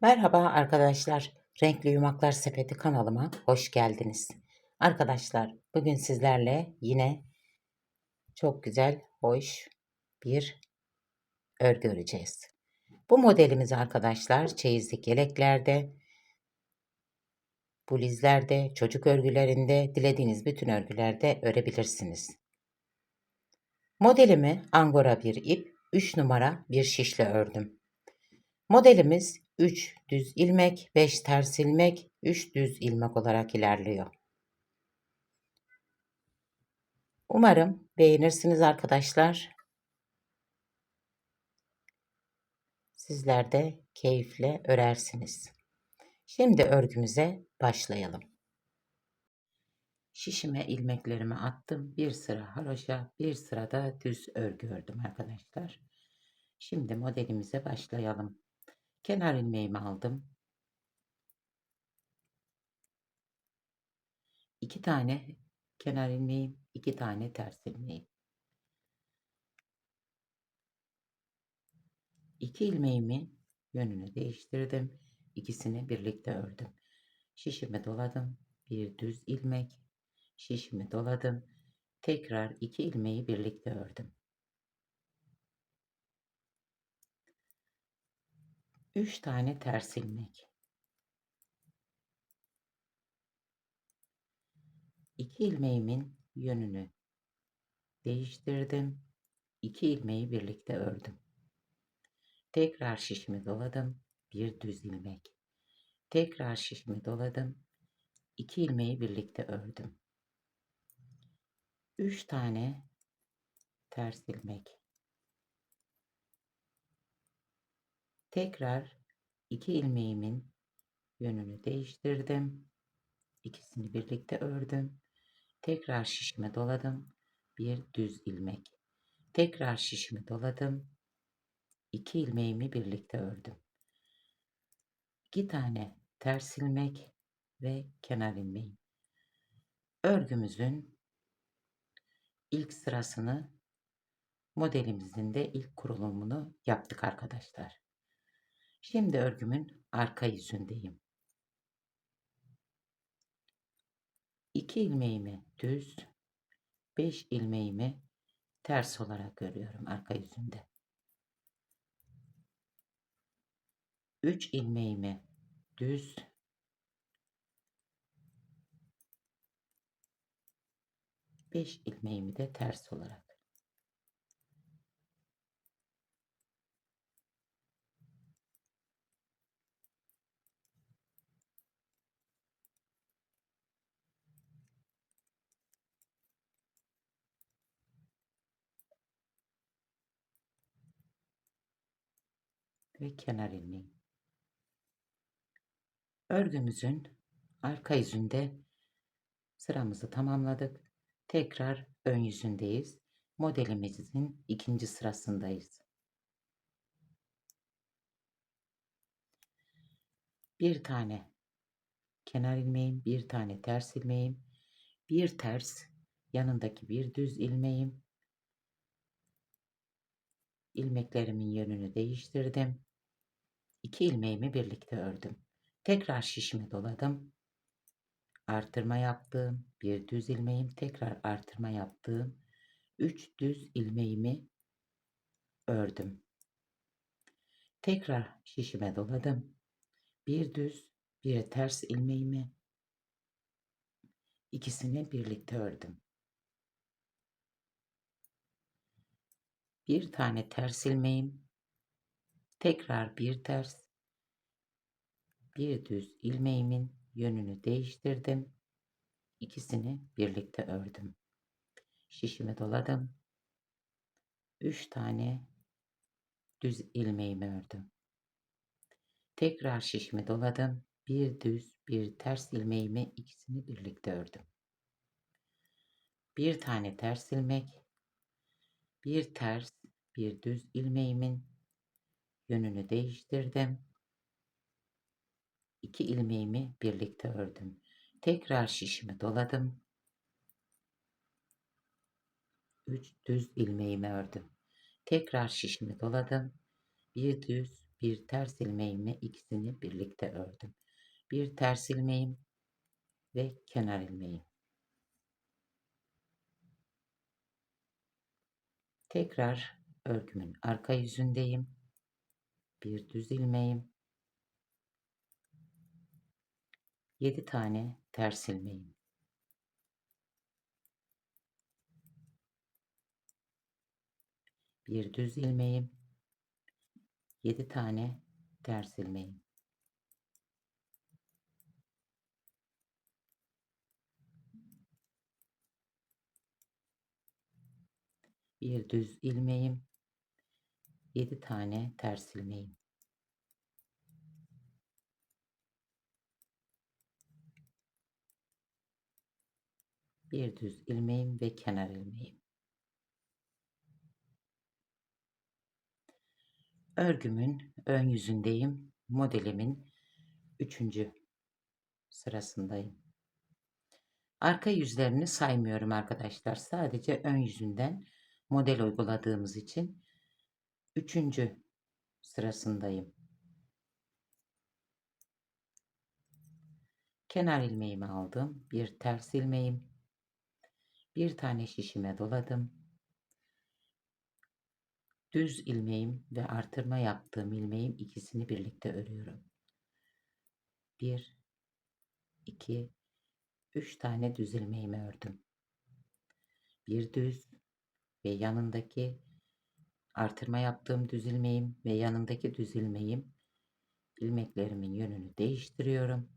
Merhaba arkadaşlar. Renkli Yumaklar Sepeti kanalıma hoş geldiniz. Arkadaşlar bugün sizlerle yine çok güzel, hoş bir örgü öreceğiz. Bu modelimizi arkadaşlar çeyizlik yeleklerde, blizlerde, çocuk örgülerinde, dilediğiniz bütün örgülerde örebilirsiniz. Modelimi angora bir ip, 3 numara bir şişle ördüm. Modelimiz 3 düz ilmek, 5 ters ilmek, 3 düz ilmek olarak ilerliyor. Umarım beğenirsiniz arkadaşlar. Sizler de keyifle örersiniz. Şimdi örgümüze başlayalım. Şişime ilmeklerimi attım. Bir sıra haroşa, bir sırada düz örgü ördüm arkadaşlar. Şimdi modelimize başlayalım. Kenar ilmeğimi aldım. İki tane kenar ilmeğim, iki tane ters ilmeğim. İki ilmeğimi yönünü değiştirdim. İkisini birlikte ördüm. Şişimi doladım. Bir düz ilmek. Şişimi doladım. Tekrar iki ilmeği birlikte ördüm. 3 tane ters ilmek. 2 ilmeğimin yönünü değiştirdim. 2 ilmeği birlikte ördüm. Tekrar şişimi doladım. Bir düz ilmek. Tekrar şişimi doladım. 2 ilmeği birlikte ördüm. 3 tane ters ilmek. Tekrar iki ilmeğimin yönünü değiştirdim. İkisini birlikte ördüm. Tekrar şişime doladım. Bir düz ilmek. Tekrar şişimi doladım. İki ilmeğimi birlikte ördüm. İki tane ters ilmek ve kenar ilmeğim. Örgümüzün ilk sırasını modelimizin de ilk kurulumunu yaptık arkadaşlar. Şimdi örgümün arka yüzündeyim. İki ilmeğimi düz, beş ilmeğimi ters olarak örüyorum arka yüzünde. Üç ilmeğimi düz, beş ilmeğimi de ters olarak ve kenar ilmeği. Örgümüzün arka yüzünde sıramızı tamamladık. Tekrar ön yüzündeyiz. Modelimizin ikinci sırasındayız. Bir tane kenar ilmeğim, bir tane ters ilmeğim, bir ters yanındaki bir düz ilmeğim. ilmeklerimin yönünü değiştirdim. 2 ilmeğimi birlikte ördüm. Tekrar şişimi doladım. Artırma yaptığım bir düz ilmeğim, tekrar artırma yaptığım 3 düz ilmeğimi ördüm. Tekrar şişime doladım. Bir düz, bir ters ilmeğimi ikisini birlikte ördüm. Bir tane ters ilmeğim, Tekrar bir ters, bir düz ilmeğimin yönünü değiştirdim. İkisini birlikte ördüm. Şişimi doladım. Üç tane düz ilmeğimi ördüm. Tekrar şişimi doladım. Bir düz, bir ters ilmeğimi ikisini birlikte ördüm. Bir tane ters ilmek, bir ters, bir düz ilmeğimin yönünü değiştirdim. İki ilmeğimi birlikte ördüm. Tekrar şişimi doladım. Üç düz ilmeğimi ördüm. Tekrar şişimi doladım. Bir düz, bir ters ilmeğimi ikisini birlikte ördüm. Bir ters ilmeğim ve kenar ilmeğim. Tekrar örgümün arka yüzündeyim. Bir düz ilmeğim. 7 tane ters ilmeğim. Bir düz ilmeğim. 7 tane ters ilmeğim. Bir düz ilmeğim. 7 tane ters ilmeğim. Bir düz ilmeğim ve kenar ilmeğim. Örgümün ön yüzündeyim. Modelimin üçüncü sırasındayım. Arka yüzlerini saymıyorum arkadaşlar. Sadece ön yüzünden model uyguladığımız için üçüncü sırasındayım. Kenar ilmeğimi aldım. Bir ters ilmeğim. Bir tane şişime doladım. Düz ilmeğim ve artırma yaptığım ilmeğim ikisini birlikte örüyorum. Bir, iki, üç tane düz ilmeğimi ördüm. Bir düz ve yanındaki artırma yaptığım düz ilmeğim ve yanındaki düz ilmeğim ilmeklerimin yönünü değiştiriyorum.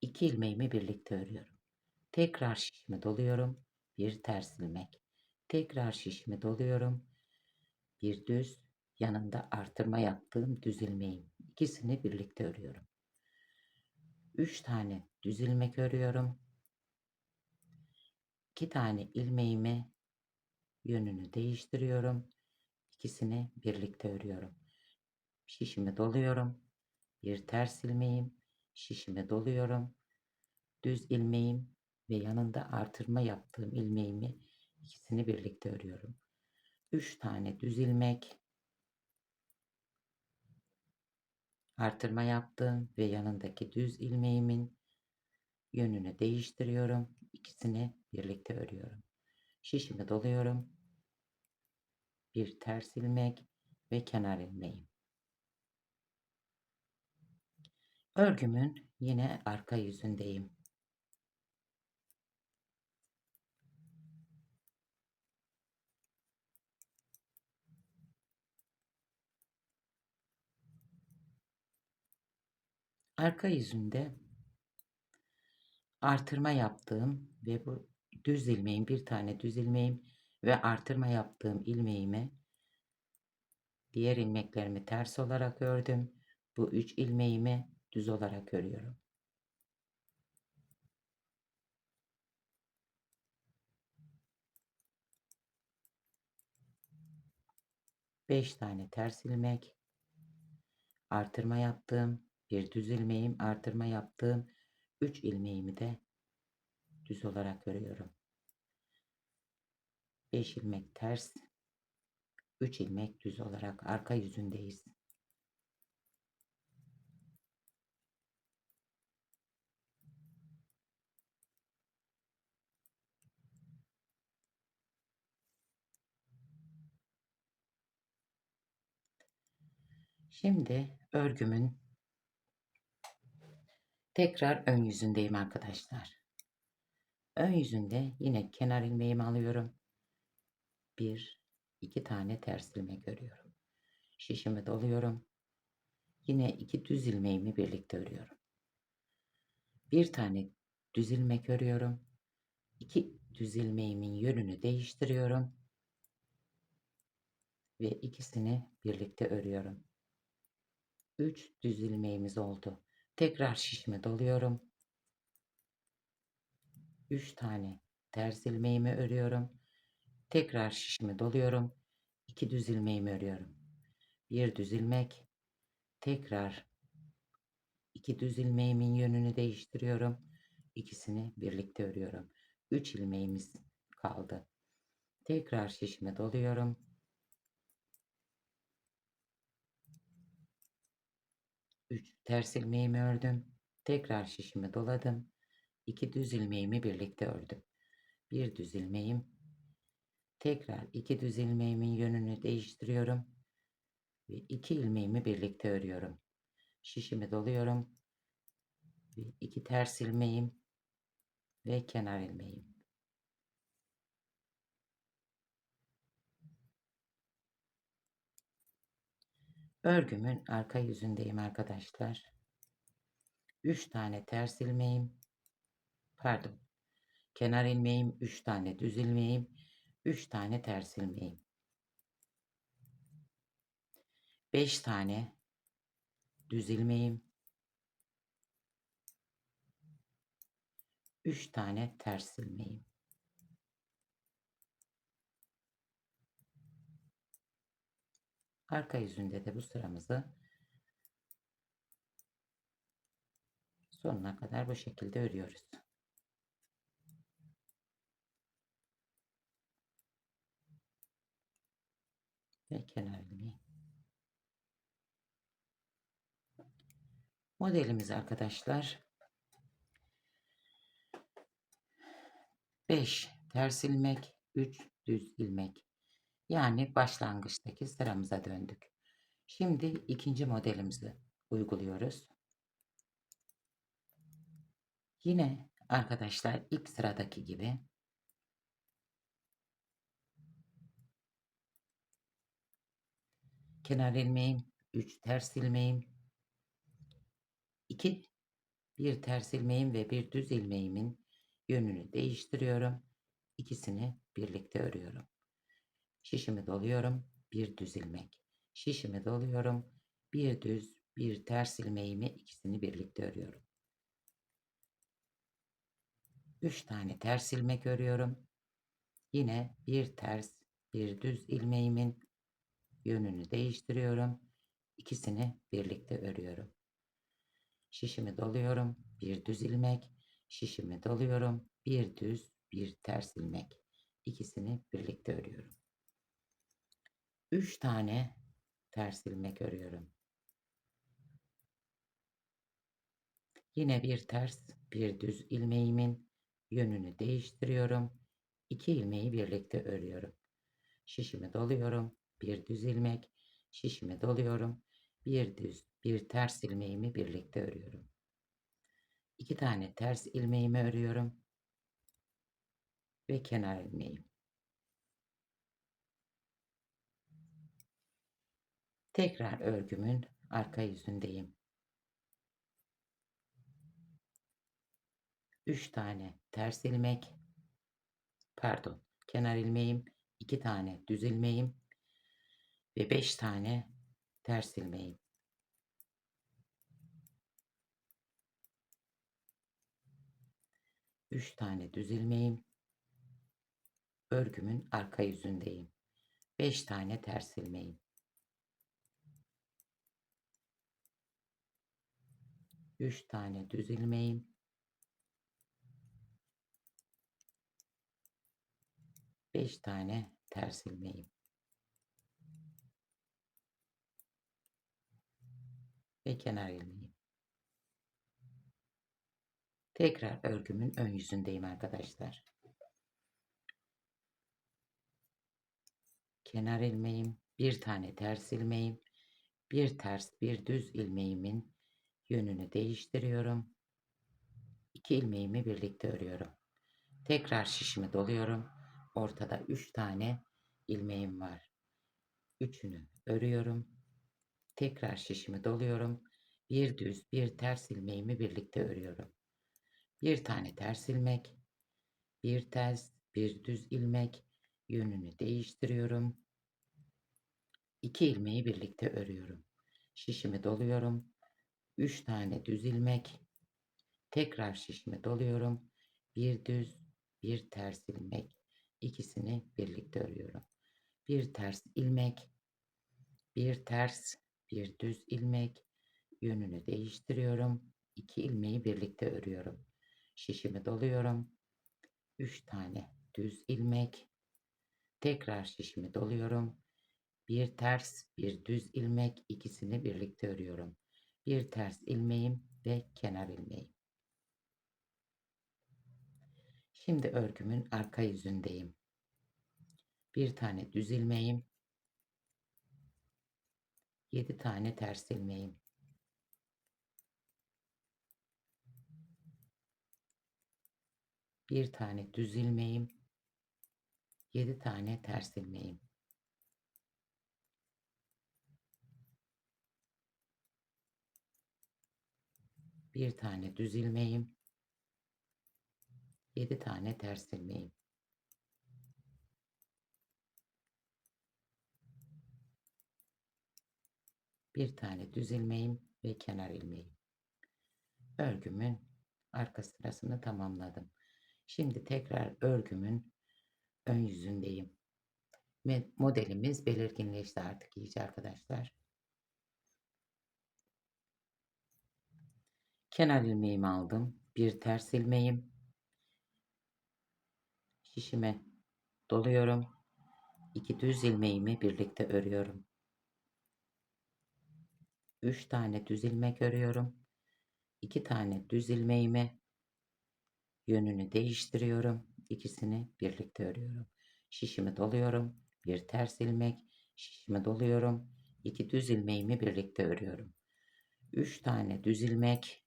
İki ilmeğimi birlikte örüyorum. Tekrar şişimi doluyorum. Bir ters ilmek. Tekrar şişimi doluyorum. Bir düz yanında artırma yaptığım düz ilmeğim. İkisini birlikte örüyorum. 3 tane düz ilmek örüyorum. 2 tane ilmeğimi yönünü değiştiriyorum. İkisini birlikte örüyorum. Şişimi doluyorum. Bir ters ilmeğim, şişimi doluyorum. Düz ilmeğim ve yanında artırma yaptığım ilmeğimi ikisini birlikte örüyorum. 3 tane düz ilmek artırma yaptım ve yanındaki düz ilmeğimin yönünü değiştiriyorum. İkisini birlikte örüyorum. Şişimi doluyorum. Bir ters ilmek ve kenar ilmeğim. Örgümün yine arka yüzündeyim. Arka yüzünde artırma yaptığım ve bu düz ilmeğim bir tane düz ilmeğim ve artırma yaptığım ilmeğimi diğer ilmeklerimi ters olarak ördüm. Bu üç ilmeğimi düz olarak örüyorum. Beş tane ters ilmek artırma yaptığım bir düz ilmeğim artırma yaptığım 3 ilmeğimi de düz olarak örüyorum. 5 ilmek ters 3 ilmek düz olarak arka yüzündeyiz. Şimdi örgümün Tekrar ön yüzündeyim arkadaşlar. Ön yüzünde yine kenar ilmeğimi alıyorum. Bir, iki tane ters ilmek örüyorum. Şişimi doluyorum. Yine iki düz ilmeğimi birlikte örüyorum. Bir tane düz ilmek örüyorum. İki düz ilmeğimin yönünü değiştiriyorum. Ve ikisini birlikte örüyorum. Üç düz ilmeğimiz oldu. Tekrar şişme doluyorum. 3 tane ters ilmeğimi örüyorum. Tekrar şişimi doluyorum. 2 düz ilmeğimi örüyorum. Bir düz ilmek. Tekrar 2 düz ilmeğimin yönünü değiştiriyorum. İkisini birlikte örüyorum. 3 ilmeğimiz kaldı. Tekrar şişime doluyorum. 3 ters ilmeğimi ördüm. Tekrar şişimi doladım. 2 düz ilmeğimi birlikte ördüm. Bir düz ilmeğim. Tekrar iki düz ilmeğimin yönünü değiştiriyorum. Ve iki ilmeğimi birlikte örüyorum. Şişimi doluyorum. Ve iki ters ilmeğim ve kenar ilmeğim. Örgümün arka yüzündeyim arkadaşlar. 3 tane ters ilmeğim. Pardon. Kenar ilmeğim, 3 tane düz ilmeğim, 3 tane ters ilmeğim. 5 tane düz ilmeğim. 3 tane ters ilmeğim. Arka yüzünde de bu sıramızı sonuna kadar bu şekilde örüyoruz. Ve kenar ilmeği. Modelimiz arkadaşlar 5 ters ilmek 3 düz ilmek yani başlangıçtaki sıramıza döndük. Şimdi ikinci modelimizi uyguluyoruz. Yine arkadaşlar ilk sıradaki gibi kenar ilmeğim, 3 ters ilmeğim, 2 bir ters ilmeğim ve bir düz ilmeğimin yönünü değiştiriyorum. İkisini birlikte örüyorum. Şişimi doluyorum, bir düz ilmek. Şişimi doluyorum, bir düz, bir ters ilmeğimi ikisini birlikte örüyorum. 3 tane ters ilmek örüyorum. Yine bir ters, bir düz ilmeğimin yönünü değiştiriyorum. İkisini birlikte örüyorum. Şişimi doluyorum. Bir düz ilmek. Şişimi doluyorum. Bir düz, bir ters ilmek. İkisini birlikte örüyorum. 3 tane ters ilmek örüyorum. Yine bir ters, bir düz ilmeğimin yönünü değiştiriyorum. 2 ilmeği birlikte örüyorum. Şişimi doluyorum bir düz ilmek, şişimi doluyorum. Bir düz, bir ters ilmeğimi birlikte örüyorum. İki tane ters ilmeğimi örüyorum ve kenar ilmeğim. Tekrar örgümün arka yüzündeyim. 3 tane ters ilmek, pardon, kenar ilmeğim, 2 tane düz ilmeğim ve 5 tane ters ilmeğim. Üç tane düz ilmeğim. Örgümün arka yüzündeyim. Beş tane ters ilmeğim. Üç tane düz ilmeğim. Beş tane ters ilmeğim. Ve kenar ilmeği. Tekrar örgümün ön yüzündeyim arkadaşlar. Kenar ilmeğim, bir tane ters ilmeğim, bir ters bir düz ilmeğimin yönünü değiştiriyorum. İki ilmeğimi birlikte örüyorum. Tekrar şişimi doluyorum. Ortada üç tane ilmeğim var. Üçünü örüyorum. Tekrar şişimi doluyorum. Bir düz, bir ters ilmeğimi birlikte örüyorum. Bir tane ters ilmek, bir ters, bir düz ilmek yönünü değiştiriyorum. İki ilmeği birlikte örüyorum. Şişimi doluyorum. Üç tane düz ilmek. Tekrar şişimi doluyorum. Bir düz, bir ters ilmek. İkisini birlikte örüyorum. Bir ters ilmek, bir ters, bir düz ilmek yönünü değiştiriyorum. 2 ilmeği birlikte örüyorum. Şişimi doluyorum. 3 tane düz ilmek. Tekrar şişimi doluyorum. Bir ters, bir düz ilmek ikisini birlikte örüyorum. bir ters ilmeğim ve kenar ilmeğim. Şimdi örgümün arka yüzündeyim. Bir tane düz ilmeğim, 7 tane ters ilmeğim. Bir tane düz ilmeğim, 7 tane ters ilmeğim. Bir tane düz ilmeğim, 7 tane ters ilmeğim. Bir tane düz ilmeğim ve kenar ilmeğim. Örgümün arka sırasını tamamladım. Şimdi tekrar örgümün ön yüzündeyim. Modelimiz belirginleşti artık iyice arkadaşlar. Kenar ilmeğimi aldım. Bir ters ilmeğim. Şişime doluyorum. İki düz ilmeğimi birlikte örüyorum. 3 tane düz ilmek örüyorum. 2 tane düz ilmeğimi yönünü değiştiriyorum. İkisini birlikte örüyorum. Şişimi doluyorum. Bir ters ilmek, şişimi doluyorum. 2 düz ilmeğimi birlikte örüyorum. 3 tane düz ilmek,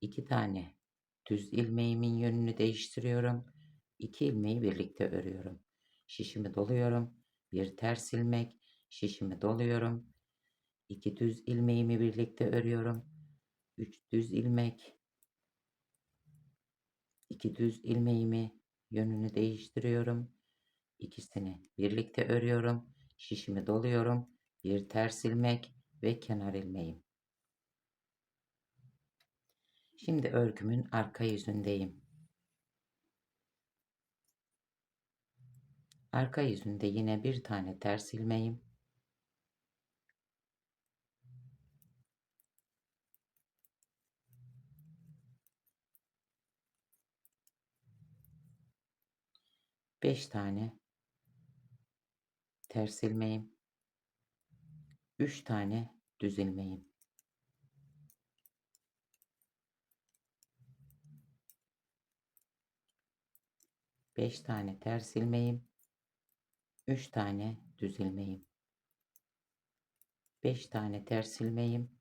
2 tane düz ilmeğimin yönünü değiştiriyorum. 2 ilmeği birlikte örüyorum. Şişimi doluyorum. Bir ters ilmek, şişimi doluyorum. 2 düz ilmeğimi birlikte örüyorum. 3 düz ilmek. 2 düz ilmeğimi yönünü değiştiriyorum. İkisini birlikte örüyorum. Şişimi doluyorum. Bir ters ilmek ve kenar ilmeğim. Şimdi örgümün arka yüzündeyim. Arka yüzünde yine bir tane ters ilmeğim. 5 tane ters ilmeğim, 3 tane düz ilmeğim. Beş tane ters ilmeğim, üç tane düz ilmeğim. Beş tane ters ilmeğim,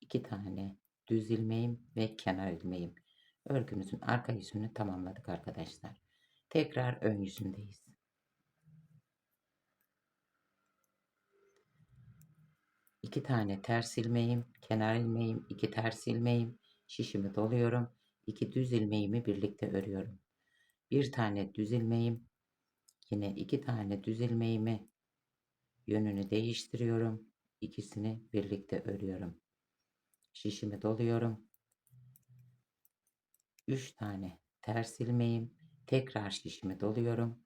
iki tane düz ilmeğim ve kenar ilmeğim. Örgümüzün arka yüzünü tamamladık arkadaşlar. Tekrar ön yüzündeyiz. İki tane ters ilmeğim, kenar ilmeğim, iki ters ilmeğim, şişimi doluyorum. İki düz ilmeğimi birlikte örüyorum. Bir tane düz ilmeğim, yine iki tane düz ilmeğimi yönünü değiştiriyorum. İkisini birlikte örüyorum şişimi doluyorum. 3 tane ters ilmeğim, tekrar şişimi doluyorum.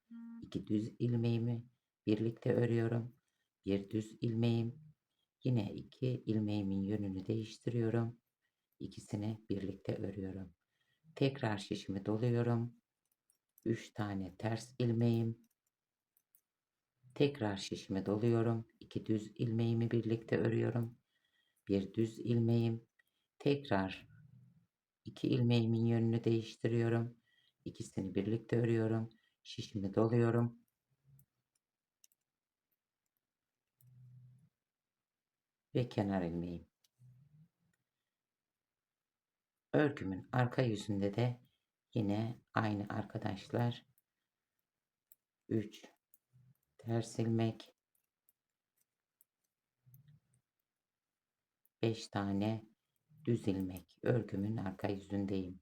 2 düz ilmeğimi birlikte örüyorum. Bir düz ilmeğim, yine iki ilmeğimin yönünü değiştiriyorum. İkisini birlikte örüyorum. Tekrar şişimi doluyorum. 3 tane ters ilmeğim, tekrar şişimi doluyorum. 2 düz ilmeğimi birlikte örüyorum bir düz ilmeğim. Tekrar iki ilmeğimin yönünü değiştiriyorum. İkisini birlikte örüyorum. Şişimi doluyorum. Ve kenar ilmeğim. Örgümün arka yüzünde de yine aynı arkadaşlar 3 ters ilmek 5 tane düz ilmek örgümün arka yüzündeyim.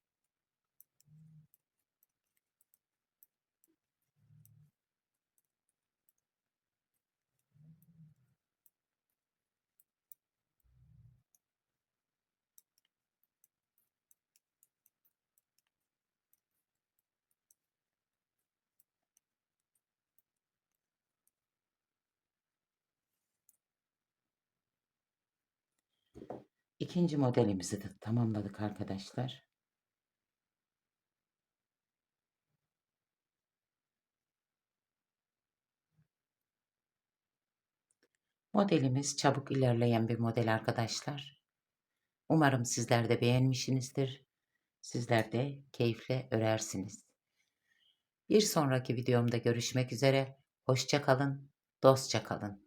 İkinci modelimizi de tamamladık arkadaşlar. Modelimiz çabuk ilerleyen bir model arkadaşlar. Umarım sizler de beğenmişsinizdir. Sizler de keyifle örersiniz. Bir sonraki videomda görüşmek üzere. Hoşça kalın, dostça kalın.